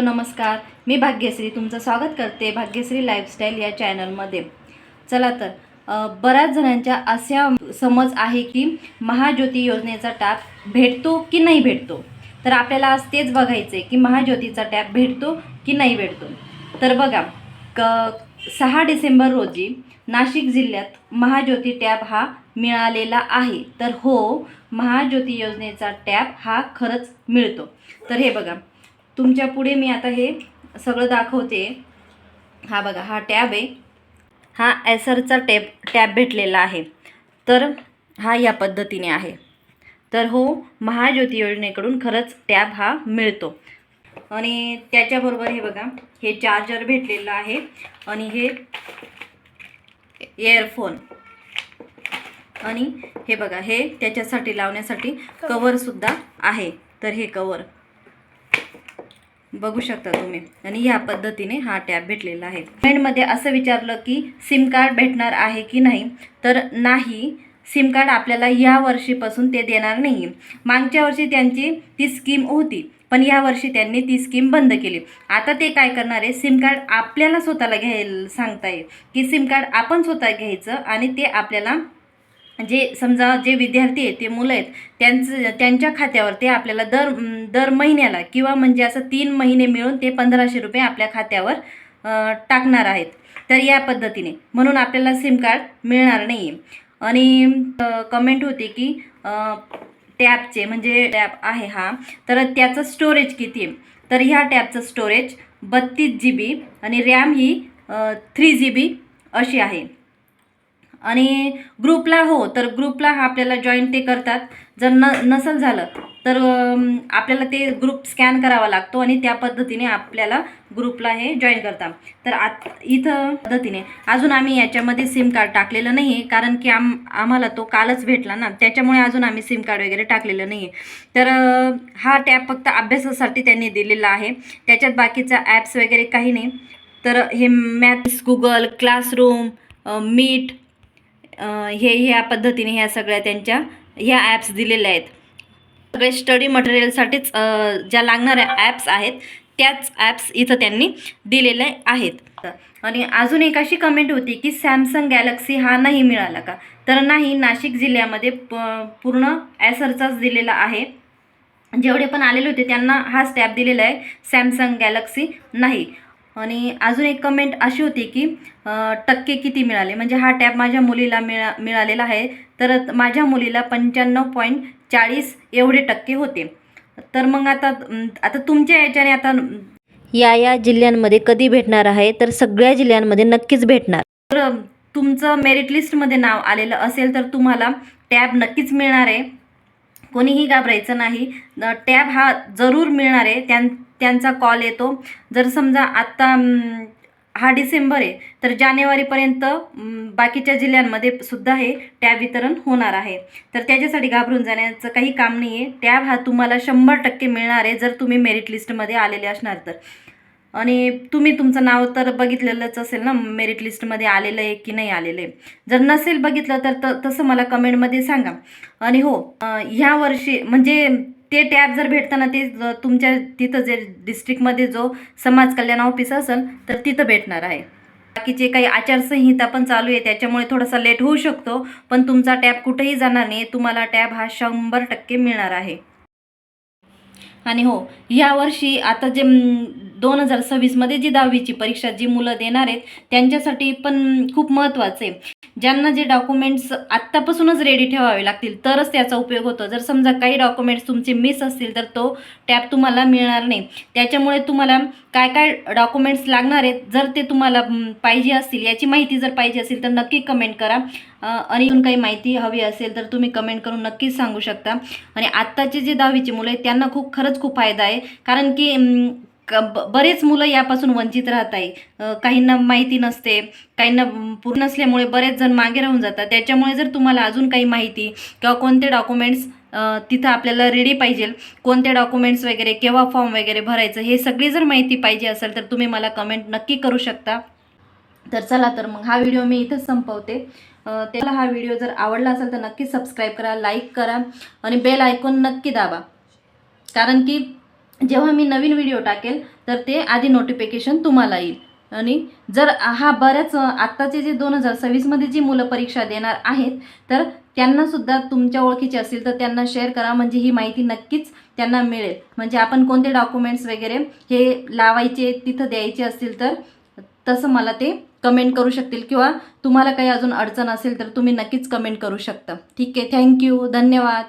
Hello नमस्कार. मी भाग्यश्री तुमचं स्वागत करते भाग्यश्री लाईफस्टाईल या चॅनलमध्ये. चला तर बऱ्याच जणांच्या अशा समज आहे की महाज्योती योजनेचा टॅप भेटतो की नाही भेटतो? तर आपल्याला आज तेच बघायचं आहे की महाज्योतीचा टॅप भेटतो की नाही भेटतो? तर बघा क सहा डिसेंबर रोजी नाशिक जिल्ह्यात महाज्योती टॅब हा मिळालेला आहे. तर हो महाज्योती योजनेचा टॅब हा खरंच मिळतो. तर हे बघा तुमच्यापुढे मी आता हे सगळं दाखवते. हा बघा हा टॅब आहे. हा एसरचा टॅब टॅब भेटलेला आहे. तर हा या पद्धतीने आहे. तर हो महाज्योती योजनेकडून खरंच टॅब हा मिळतो. आणि त्याच्याबरोबर हे बघा हे चार्जर भेटलेलं आहे. आणि हे इयरफोन आणि हे बघा हे त्याच्यासाठी लावण्यासाठी कवरसुद्धा आहे. तर हे कवर. बघू शकता तुम्ही. आणि ह्या पद्धतीने हा टॅब भेटलेला आहे. कमेंटमध्ये असं विचारलं की सिम कार्ड भेटणार आहे की नाही? तर नाही. सिम कार्ड आपल्याला या वर्षीपासून ते देणार नाही मागच्या वर्षी त्यांची ती स्कीम होती पण या वर्षी त्यांनी ती स्कीम बंद केली. आता ते काय करणार आहे? सिम कार्ड आपल्याला स्वतःला घ्यायला सांगताय की सिम कार्ड आपण स्वतः घ्यायचं आणि ते आपल्याला जे समजा जे विद्यार्थी आहेत ते मुलं आहेत त्यांचं त्यांच्या खात्यावर ते आपल्याला दर दर महिन्याला किंवा म्हणजे असं तीन महिने मिळून ते पंधराशे रुपये आपल्या खात्यावर टाकणार आहेत. तर या पद्धतीने. म्हणून आपल्याला सिम कार्ड मिळणार नाही आहे आणि कमेंट होते की टॅपचे टॅबचे म्हणजे टॅब आहे हा तर त्याचं स्टोरेज किती आहे? तर ह्या टॅबचं स्टोरेज बत्तीस जी बी आणि रॅम ही थ्री जी बी अशी आहे. आणि ग्रुपला हो तर ग्रुपला हा आपल्याला जॉईन ते करतात. जर न नसेल झालं तर आपल्याला ते ग्रुप स्कॅन करावा लागतो आणि त्या पद्धतीने आपल्याला ग्रुपला हे जॉईन करतात तर आत इथं पद्धतीने. अजून आम्ही याच्यामध्ये सिम कार्ड टाकलेलं नाही आहे कारण की आम आम्हाला तो कालच भेटला ना. त्याच्यामुळे अजून आम्ही सिम कार्ड वगैरे टाकलेलं नाही आहे तर हा टॅब फक्त अभ्यासासाठी त्यांनी दिलेला आहे. त्याच्यात बाकीचा ॲप्स वगैरे काही नाही. तर हे मॅथ्स गुगल क्लासरूम मीट हे ह्या पद्धतीने ह्या सगळ्या त्यांच्या ह्या ॲप्स दिलेल्या आहेत. सगळे स्टडी मटेरियलसाठीच ज्या लागणाऱ्या ॲप्स आहेत त्याच ॲप्स इथं त्यांनी दिलेले आहेत. आणि अजून एक अशी कमेंट होती की सॅमसंग गॅलक्सी हा नाही मिळाला का? तर नाही नाशिक जिल्ह्यामध्ये प पूर्ण ॲसरचाच दिलेला आहे. जेवढे पण आलेले होते त्यांना हाच टॅब दिलेला आहे सॅमसंग गॅलक्सी नाही. आणि अजून एक कमेंट अशी होती की टक्के किती मिळाले? म्हणजे हा टॅब माझ्या मुलीला मिळा मिळालेला आहे. तर माझ्या मुलीला पंच्याण्णव पॉईंट चाळीस एवढे टक्के होते. तर मग आता आता तुमच्या याच्याने आता या या जिल्ह्यांमध्ये कधी भेटणार आहे? तर सगळ्या जिल्ह्यांमध्ये नक्कीच भेटणार. तर तुमचं मेरिट लिस्टमध्ये नाव आलेलं असेल तर तुम्हाला टॅब नक्कीच मिळणार आहे. कोणीही घाबरायचं नाही. टॅब हा जरूर मिळणार आहे. त्यां त्यांचा कॉल येतो. जर समजा आत्ता हा डिसेंबर आहे तर जानेवारीपर्यंत बाकीच्या जिल्ह्यांमध्ये सुद्धा हे टॅब वितरण होणार आहे. तर त्याच्यासाठी घाबरून जाण्याचं काही काम नाही आहे टॅब हा तुम्हाला शंभर टक्के मिळणार आहे जर तुम्ही मेरिट लिस्टमध्ये आलेले असणार तर. आणि तुम्ही तुमचं नाव तर बघितलेलंच असेल ना मेरिट लिस्टमध्ये आलेलं आहे की नाही आलेलं आहे. जर नसेल बघितलं तर त तसं मला कमेंटमध्ये सांगा. आणि हो ह्या वर्षी म्हणजे ते टॅब जर भेटताना ते तुमच्या तिथं जे डिस्ट्रिक्टमध्ये जो समाज कल्याण ऑफिस असेल तर तिथं भेटणार आहे. बाकीचे काही आचारसंहिता पण चालू आहे त्याच्यामुळे थोडासा लेट होऊ शकतो पण तुमचा टॅब कुठेही जाणार नाही तुम्हाला टॅब हा शंभर टक्के मिळणार आहे. आणि हो यावर्षी आता जे दोन हजार सव्वीसमध्ये जी दहावीची परीक्षा जी मुलं देणार आहेत त्यांच्यासाठी पण खूप महत्त्वाचं आहे. ज्यांना जे डॉक्युमेंट्स आत्तापासूनच रेडी ठेवावे लागतील तरच त्याचा उपयोग होतो. जर समजा काही डॉक्युमेंट्स तुमचे मिस असतील तर तो टॅब तुम्हाला मिळणार नाही. त्याच्यामुळे तुम्हाला काय काय डॉक्युमेंट्स लागणार आहेत जर ते तुम्हाला पाहिजे असतील याची माहिती जर पाहिजे असेल तर नक्की कमेंट करा. आणि अजून काही माहिती हवी असेल तर तुम्ही कमेंट करून नक्कीच सांगू शकता. आणि आत्ताचे जे दहावीचे मुलं आहेत त्यांना खूप खरंच खूप फायदा आहे. कारण की क- ब- बरेच मुलं यापासून वंचित राहत आहे. काहींना माहिती नसते काहींना पूर्ण नसल्यामुळे बरेच जण मागे राहून जातात. त्याच्यामुळे जर तुम्हाला अजून काही माहिती किंवा कोणते डॉक्युमेंट्स तिथं आपल्याला रेडी पाहिजे कोणते डॉक्युमेंट्स वगैरे केव्हा फॉर्म वगैरे भरायचं हे सगळी जर माहिती पाहिजे असेल तर तुम्ही मला कमेंट नक्की करू शकता. तर चला तर मग हा व्हिडिओ मी इथंच संपवते. त्याला हा व्हिडिओ जर आवडला असेल तर नक्की सबस्क्राईब करा लाईक करा आणि बेल आयकॉन नक्की दाबा. कारण की जेव्हा मी नवीन व्हिडिओ टाकेल तर ते आधी नोटिफिकेशन तुम्हाला येईल. आणि जर हा बऱ्याच आत्ताचे जे दोन हजार सव्वीसमध्ये जी मुलं परीक्षा देणार आहेत तर त्यांनासुद्धा तुमच्या ओळखीचे असतील तर त्यांना शेअर करा. म्हणजे ही माहिती नक्कीच त्यांना मिळेल. म्हणजे आपण कोणते डॉक्युमेंट्स वगैरे हे लावायचे तिथं द्यायचे असतील तर तसं मला ते कमेंट करू शकतील. किंवा तुम्हाला काही अजून अडचण असेल तर तुम्ही नक्कीच कमेंट करू शकता. ठीक आहे. थँक्यू धन्यवाद.